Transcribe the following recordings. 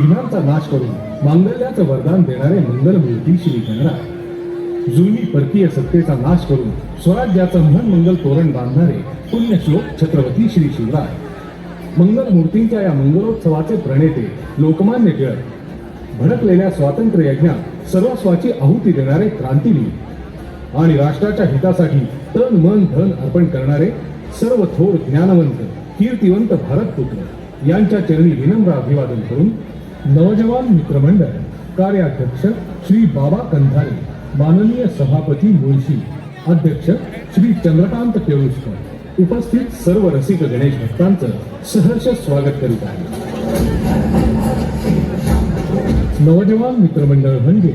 विघ्नांचा नाश करून मांगल्याचं वरदान देणारे मंगलमूर्ती श्री गणराय. जुलमी परकीय सत्तेचा नाश करून स्वराज्याचं मन मंगल तोरण बांधणारे पुण्यश्लोक छत्रपती श्री शिवराय. मंगल मूर्तींच्या या मंगलोत्सवाचे प्रणेते लोकमान्य टिळक. भडकलेल्या स्वातंत्र्य यज्ञात सर्वस्वाची आहुती देणारे क्रांतीवीर. आणि राष्ट्राच्या हितासाठी तन मन धन अर्पण करणारे सर्व थोर ज्ञानवंत कीर्तिवंत भारतपुत्र यांच्या चरणी विनम्र अभिवादन करून नवजवान मित्रमंडळ कार्याध्यक्ष श्री बाबा कंधारे माननीय सभापती मुळशी अध्यक्ष श्री चंद्रकांत केळुसकर उपस्थित सर्व रसिक गणेश भक्तांचं सहर्ष स्वागत करीत आहे. नवजवान मित्रमंडळ म्हणजे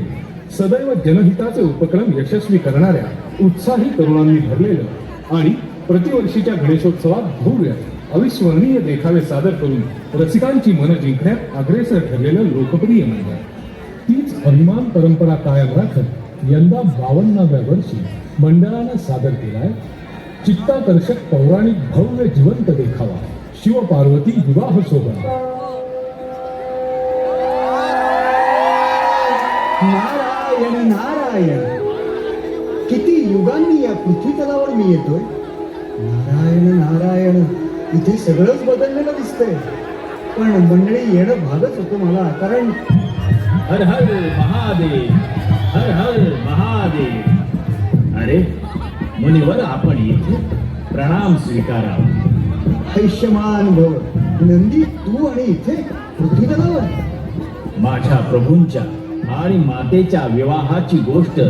सदैव जनहिताचे उपक्रम यशस्वी करणाऱ्या उत्साही तरुणांनी भरलेलं आणि प्रतिवर्षीच्या गणेशोत्सवात भव्य अविस्मरणीय देखावे सादर करून रसिकांची मनं जिंकण्यात अग्रेसर ठरलेलं लोकप्रिय मंडळ. तीच अभिमान परंपरा कायम राखत यंदा बावन्नाव्या वर्षी मंडळानं सादर केलाय चित्ताकर्षक पौराणिक भव्य जिवंत देखावा शिवपार्वती विवाह सोहळा. नारायण नारायण. किती युगांनी या पृथ्वी तलावर मी येतोय? नारायण नारायण. इथे सगळंच बदललेलं दिसतंय. पण मंडळी येणं भागच होतं मला. कारण हर हर महादेव हर हर महादेव. अरे मुनिवर आपण इथे प्रणाम स्वीकारावा. हैष्यमान भव. नंदी तू आणि इथे पृथ्वी तलावर माझ्या प्रभूंच्या आणि मातेच्या विवाहाची गोष्ट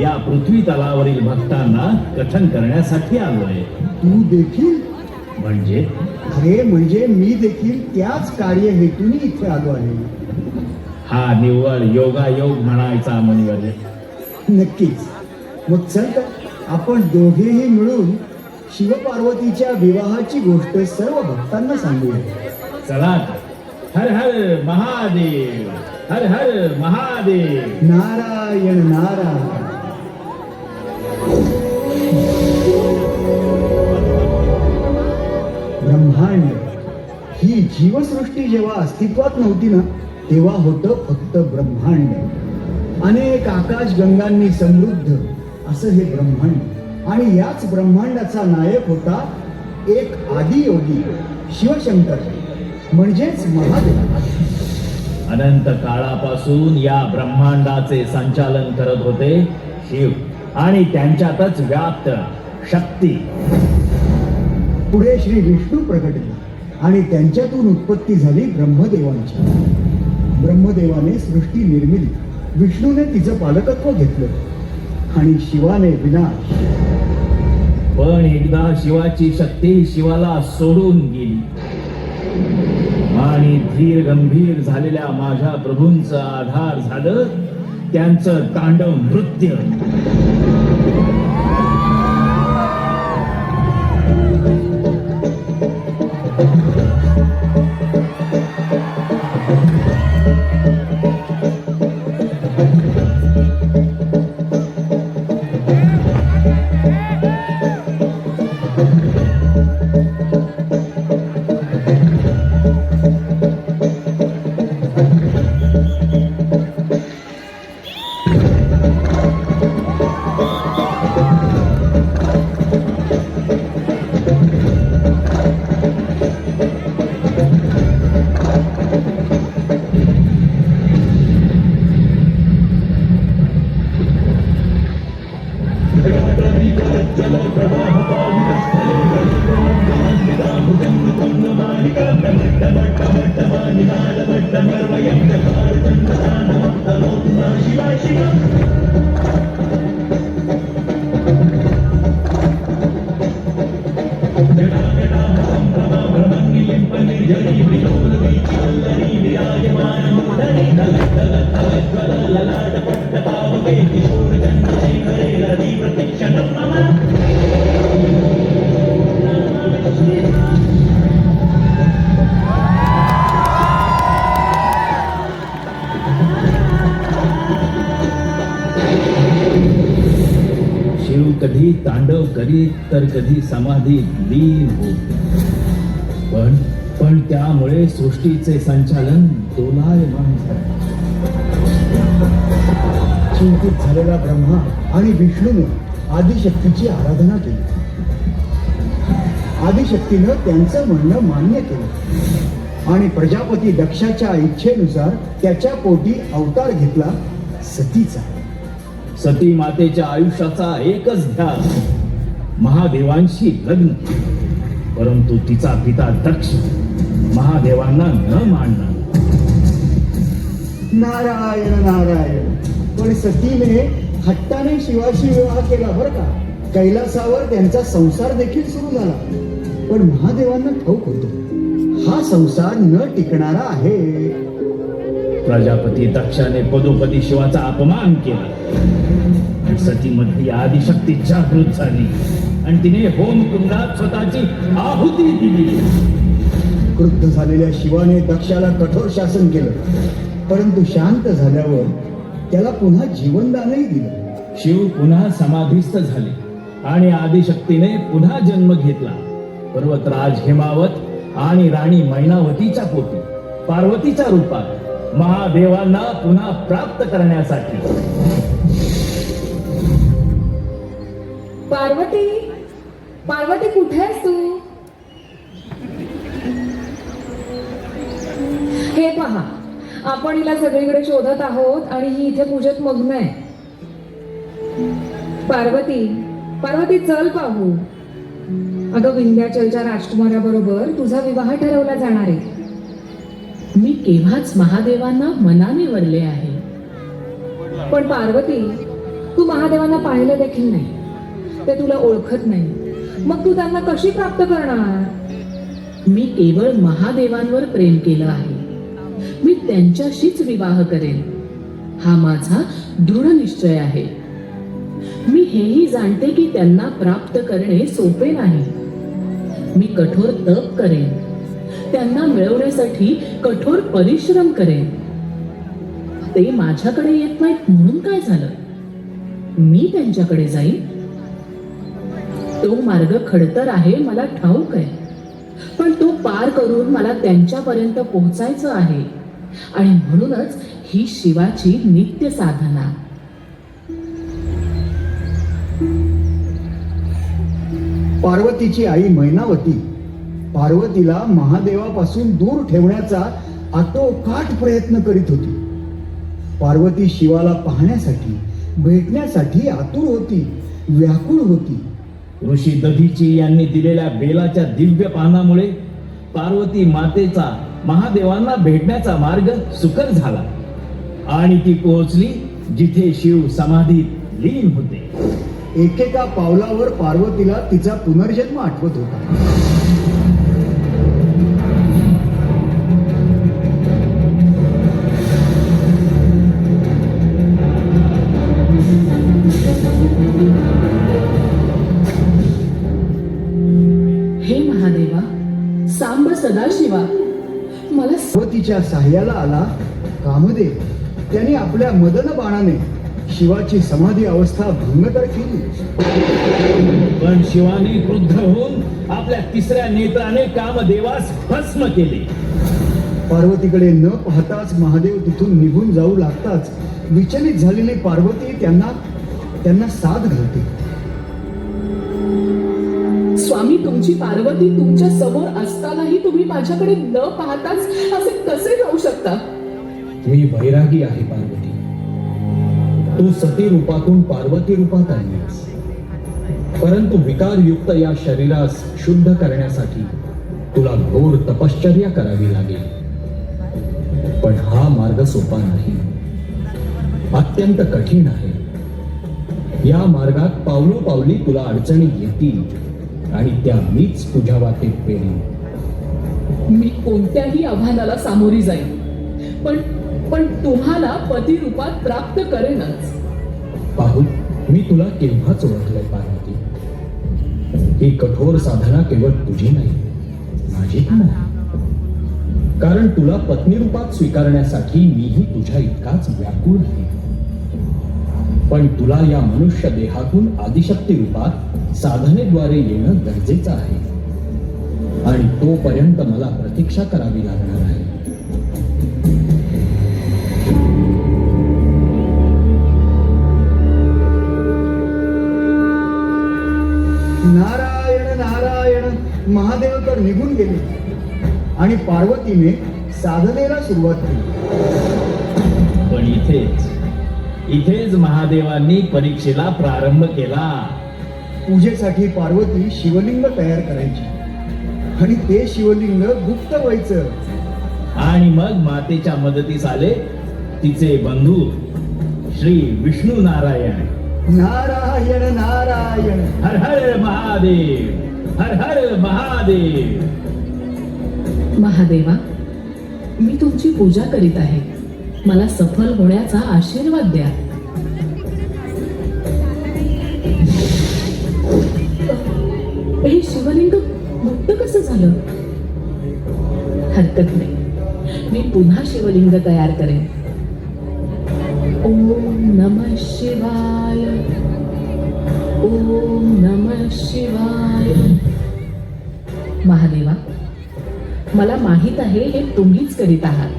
या पृथ्वी तलावरील भक्तांना कथन करण्यासाठी आलोय. तू देखील म्हणजे? अरे म्हणजे मी देखील त्याच कार्य हेतूने इथे आलो आहे. हा निव्वळ योगायोग म्हणायचा मुनिवर नक्कीच. मग चल तर आपण दोघेही मिळून शिवपार्वतीच्या विवाहाची गोष्ट सर्व भक्तांना सांगूया. चला. हर हर महादेव. हर हर महादेव. नारायण नारायण. जीवसृष्टी जेव्हा अस्तित्वात नव्हती ना तेव्हा होतं फक्त ब्रह्मांड. अनेक आकाश गंगांनी समृद्ध असं हे ब्रह्मांड. आणि याच ब्रह्मांडाचा नायक होता एक आदियोगी शिवशंकर म्हणजेच महादेव. अनंत काळापासून या ब्रह्मांडाचे संचालन करत होते शिव. आणि त्यांच्यातच व्याप्त शक्ती. पुढे श्री विष्णू प्रकटले आणि त्यांच्यातून उत्पत्ती झाली ब्रह्मदेवांची. ब्रह्मदेवाने सृष्टी निर्मिली. विष्णूने तिचं पालकत्व घेतलं. आणि शिवाने विनाश. पण एकदा शिवाची शक्ती शिवाला सोडून गेली. आणि धीर गंभीर झालेल्या माझ्या प्रभूंचं आधार झालं. त्यांचं तांडव नृत्य. शिव तर कधी समाधी लीन होत पण पण त्यामुळे सृष्टीचे संचालन दोलायमान झाले. चिंतित झालेला ब्रह्मा आणि विष्णूने आदिशक्तीची आराधना केली. आदिशक्तीनं त्यांचं म्हणणं मान्य केलं. आणि प्रजापती दक्षाच्या इच्छेनुसार त्याच्या पोटी अवतार घेतला सतीचा. सती मातेच्या आयुष्याचा एकच ध्यास. महादेवांशी लग्न. परंतु तिचा पिता दक्ष महादेवांना न मानणार. नारायण नारायण. पण सतीने हट्टाने शिवाशी विवाह केला बरं का? कैलासावर त्यांचा संसार देखील सुरू झाला. पण महादेवांना ठाऊक होतो. हा संसार न टिकणारा आहे. प्रजापती दक्षाने पदोपदी शिवाचा अपमान केला. आणि सतीमधली आदिशक्ती जागृत झाली. आणि तिने होमकुंडात स्वतःची आहुती दिली. क्रुद्ध झालेल्या शिवाने दक्षाला कठोर शासन केलं. परंतु शांत झाल्यावर त्याला पुन्हा जीवनदानही दिलं. शिव पुन्हा समाधीस्थ झाले आणि आदिशक्तीने पुन्हा जन्म घेतला. पर्वतराज हेमावत आणि राणी मैनावतीच्या पोटी पार्वतीच्या रूपात महादेवांना पुन्हा प्राप्त करण्यासाठी. पार्वती पार्वती कुठे आहेस तू? हे पहा आपण हिला सगळीकडे शोधत आहोत आणि ही इथे पूजेत मग्न आहे. पार्वती पार्वती चल पाहू. अगं विंध्याचलच्या राजकुमाराबरोबर तुझा विवाह ठरवला जाणार आहे. मी केव्हाच महादेवांना मनाने वरले आहे. पण पार्वती तू महादेवांना पाहिलं देखील नाही. ते तुला ओळखत नाही. मग तू त्यांना कशी प्राप्त करणार? मी केवळ महादेवांवर प्रेम केलं आहे. मी त्यांच्याशीच विवाह करेन. हा माझा दृढ निश्चय आहे. मी हेही जाणते की त्यांना प्राप्त करणे सोपे नाही. मी कठोर तप करेन. त्यांना मिळवण्यासाठी कठोर परिश्रम करेन. ते माझ्याकडे येत नाहीत म्हणून काय झालं? मी त्यांच्याकडे जाईन? तो मार्ग खडतर आहे मला ठाऊक आहे. पण तो पार करून मला त्यांच्यापर्यंत पोहोचायचं आहे. आणि म्हणूनच ही शिवाची नित्य साधना. पार्वतीची आई मैनावती. पार्वतीला महादेवापासून दूर ठेवण्याचा आटोकाट प्रयत्न करीत होती. पार्वती शिवाला पाहण्यासाठी भेटण्यासाठी आतुर होती व्याकुळ होती. ऋषी दधीची यांनी दिलेल्या बेलाच्या दिव्य पानामुळे पार्वती मातेचा महादेवांना भेटण्याचा मार्ग सुकर झाला. आणि ती पोहोचली जिथे शिव समाधीत लीन होते. एकेका पावलावर पार्वतीला तिचा पुनर्जन्म आठवत होता. पार्वतीच्या साह्याला आला कामदेव त्याने आपल्या मदन बाणाने शिवाची समाधी अवस्था भंग तर केली. पण शिवाने क्रुद्ध होऊन आपल्या तिसऱ्या नेत्राने कामदेवास भस्म केले. पार्वतीकडे न पाहताच महादेव तिथून निघून जाऊ लागताच विचलित झालेली पार्वती त्यांना त्यांना साथ घालते. स्वामी तुमची पार्वती तुमच्यासमोर असतानाही तुम्ही माझ्याकडे न पाहताच असे कसे राहू शकता? मी वैरागी आहे पार्वती. तू सती रूपातून पार्वती रूपात आलीस परंतु विकारयुक्त या शरीरास शुद्ध करण्यासाठी तुला घोर तपश्चर्या करावी लागेल. पण हा मार्ग सोपा नाही. अत्यंत कठीण आहे. या मार्गात पावलो पावली तुला अडचणी येतील. त्या मीच तुझ्या वाटेत पेरीन मी कोणत्याही आव्हानाला सामोरी जाईन. पण पण तुम्हाला पती रूपात प्राप्त करेनच. पाहू मी तुला केव्हाच ओळखलंय पार्वती? ही कठोर साधना केवळ तुझी नाही माझी पण आहे. कारण तुला पत्नी रूपात स्वीकारण्यासाठी मीही तुझ्या इतकाच व्याकुळ आहे. पण तुला या मनुष्य देहातून आदिशक्ती रूपात साधनेद्वारे येणं गरजेचं आहे. आणि तोपर्यंत मला प्रतीक्षा करावी लागणार आहे. नारायण नारायण महादेव तर निघून गेले. आणि पार्वतीने साधनेला सुरुवात केली. पण इथेच इथेच महादेवांनी परीक्षेला प्रारंभ केला. पूजेसाठी पार्वती शिवलिंग तयार करायची. आणि ते शिवलिंग गुप्त व्हायचं. आणि मग मातेच्या मदतीस आले तिचे बंधू श्री विष्णू नारायण. नारायण नारायण. हर हर महादेव हर हर महादेव. महादेवा मी तुमची पूजा करीत आहे. मला सफल होण्याचा आशीर्वाद द्या. नेमकं मुक्त कसं झालं? हरकत नाही. मी पुन्हा शिवलिंग तयार करेन. ओम नम शिवाय. ओम नम शिवाय. महादेवा मला माहीत आहे हे तुम्हीच करीत आहात.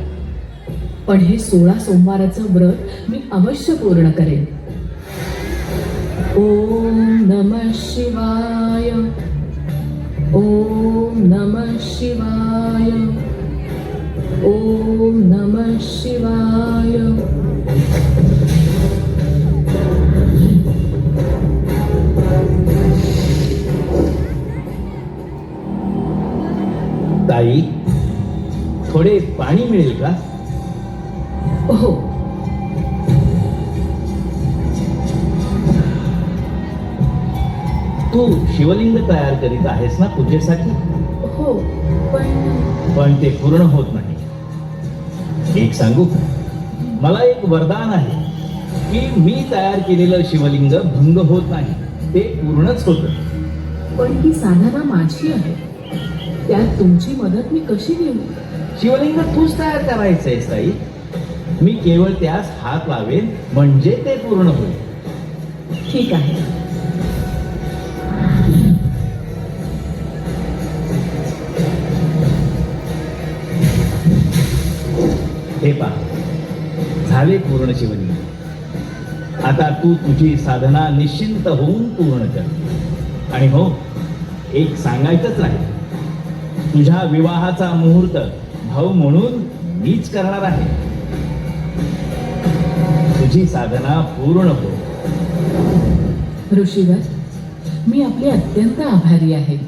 पण हे सोळा सोमवाराचं व्रत मी अवश्य पूर्ण करेन. ओम नम शिवाय. ओम नम शिवाय। ओम नम शिवाय। ताई थोडे पाणी मिळेल का? हो. तू शिवलिंग तयार करीत आहेस ना पूजेसाठी? हो पण पण ते पूर्ण होत नाही. एक सांगू का? मला एक वरदान आहे की मी तयार केलेलं शिवलिंग भंग होत नाही. ते पूर्णच होत पण ही साधना माझी आहे. त्यात तुमची मदत मी कशी घेऊ? शिवलिंग तूच तयार करायचंय ताई मी केवळ त्यास हात लावेन म्हणजे ते पूर्ण होईल. ठीक आहे. हे पा. झाले पूर्ण शिवनी आता तू तुझी साधना निश्चिंत होऊन पूर्ण कर. आणि हो एक सांगायचंच राहील तुझ्या विवाहाचा मुहूर्त भाऊ म्हणून मीच करणार आहे. तुझी साधना पूर्ण हो. ऋषीवर मी आपले अत्यंत आभारी आहे.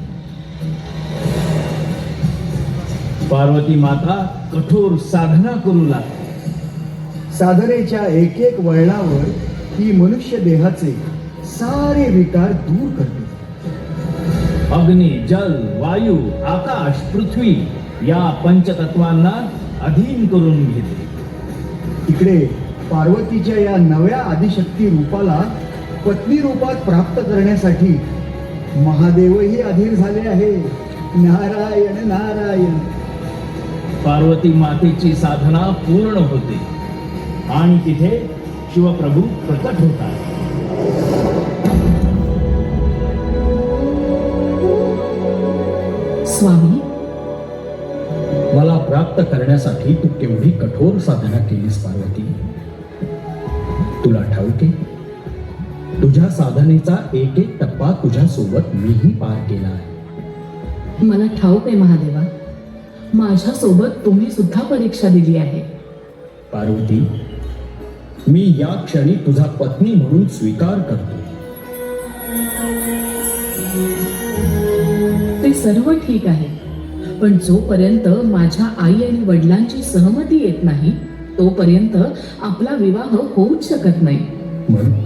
पार्वती माता कठोर साधना करू लाग साधनेच्या एक एक वळणावर ही मनुष्य देहाचे सारे विकार दूर करते. अग्नी जल वायू आकाश पृथ्वी या पंचतत्वांना अधीन करून घेते. इकडे पार्वतीच्या या नव्या आदिशक्ती रूपाला पत्नी रूपात प्राप्त करण्यासाठी महादेवही अधीर झाले आहे. नारायण नारायण. पार्वती मातेची साधना पूर्ण होते. आणि तिथे शिवप्रभू प्रकट होतात. स्वामी? मला प्राप्त करण्यासाठी तू केवढी कठोर साधना केलीस पार्वती. तुला ठाऊके तुझ्या साधनेचा एक एक टप्पा तुझ्या सोबत मीही पार केला आहे. मला ठाऊक आहे महादेवा. माझ्या सोबत तुम्ही सुद्धा परीक्षा दिली आहे. पार्वती मी या क्षणी तुझा पत्नी म्हणून स्वीकार करतो. ते सर्व ठीक आहे पण जोपर्यंत माझ्या आई आणि वडिलांची सहमती येत नाही तोपर्यंत आपला विवाह होऊच शकत नाही. मग?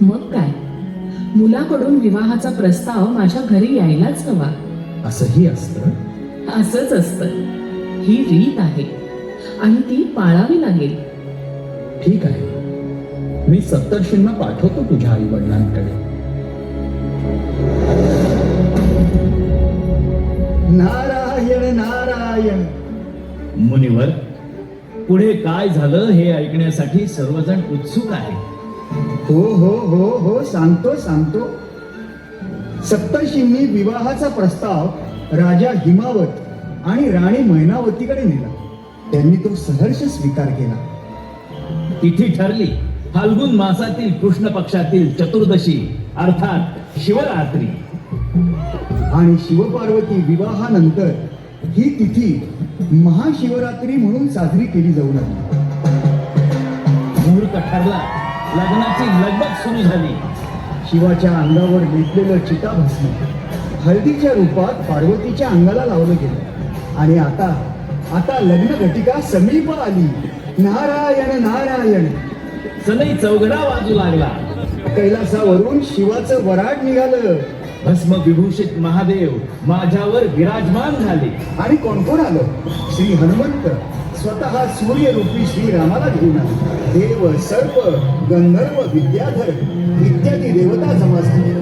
मग काय? मुलाकडून विवाहाचा प्रस्ताव माझ्या घरी यायलाच हवा. असंही असतं? असंच असतं. ही रीत आहे आणि ती पाळावी लागेल. ठीक आहे. मी सप्तर्षींना पाठवतो तुझ्या आई वडिलांकडे नारायण नारायण. मुनिवर पुढे काय झालं हे ऐकण्यासाठी सर्वजण उत्सुक आहे हो हो हो हो सांगतो सांगतो. सप्तर्षींनी विवाहाचा प्रस्ताव राजा हिमावत आणि राणी मैनावतीकडे नेला. त्यांनी तो सहर्ष स्वीकार केला. तिथी ठरली फाल्गुन मासातील कृष्ण पक्षातील चतुर्दशी अर्थात शिवरात्री. आणि शिवपार्वती विवाहानंतर ही तिथी महाशिवरात्री म्हणून साजरी केली जाऊ लागली. मुहूर्त ठरला लग्नाची लगबग सुरू झाली. शिवाच्या अंगावर लेपलेलं चिताभस्म हळदीच्या रूपात पार्वतीच्या अंगाला लावलं गेलं. आणि आता आता लग्न घटिका समीप आली. नारायण नारायण. सनई चौघडा वाजू लागला. कैलासावरून शिवाचं वराड निघालं. भस्म विभूषित महादेव माझ्यावर विराजमान झाले. आणि कोण कोण आलं? श्री हनुमंत. स्वतः सूर्यरूपी श्रीरामाला घेऊन आले. देव सर्प गंधर्व विद्याधर इत्यादी देवता जमा झाले.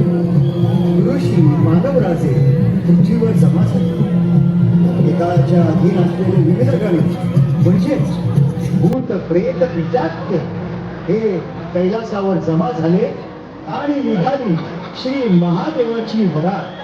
ऋषी मानवराजे पृथ्वीवर जमा झाले. एकाच्या अधीन असलेले विविध गण म्हणजेच भूत प्रेत पिचात्य हे कैलासावर जमा झाले आणि निघाली श्री महादेवाची वरात.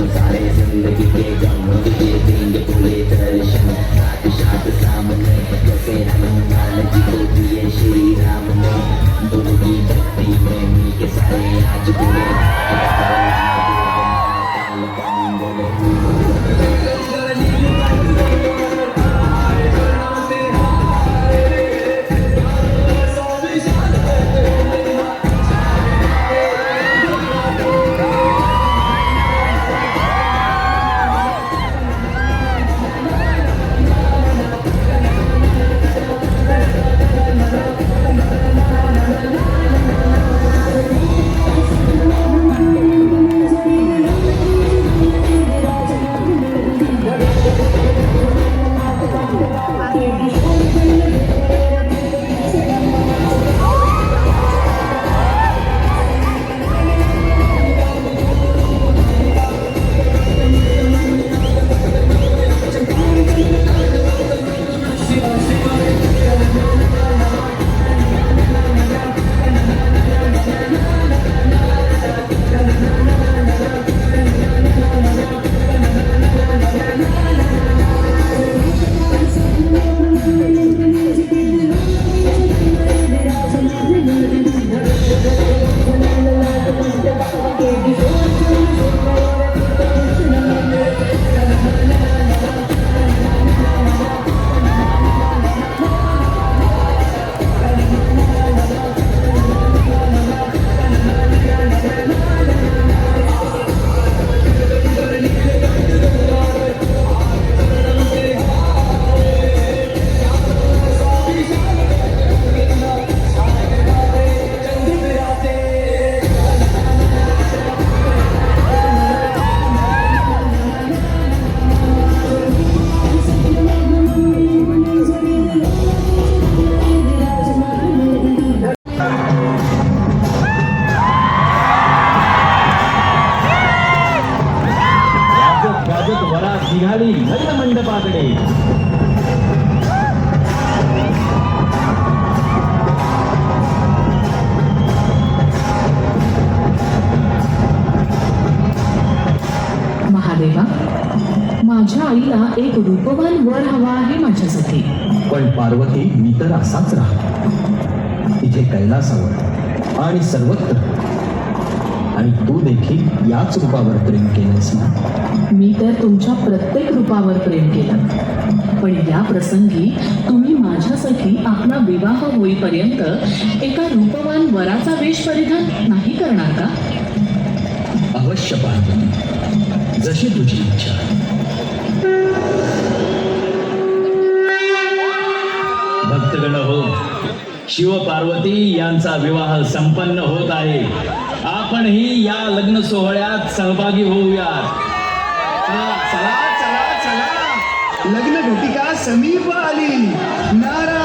निघाली हरित मंडपाकडे. महादेवा माझ्या आईला एक रूपवान वर हवा आहे माझ्यासाठी. पण पार्वती मी तर असाच राहतो. तिथे कैलासावर आणि सर्वत्र. आणि तू देखील याच रूपावर प्रेम केलंस ना? मी तर तुमच्या प्रत्येक रूपावर प्रेम केलं. पण या प्रसंगी तुम्ही माझ्यासाठी आपला विवाह होईपर्यंत एका रूपवान वराचा वेश परिधान नाही करणार का? अवश्य पार्वती. जशी तुझी इच्छा. भक्तगण हो शिव पार्वती यांचा विवाह संपन्न होत आहे. आपणही या लग्न सोहळ्यात सहभागी होऊयात. चला चला चला. लग्न घटिका समीप आली. नारा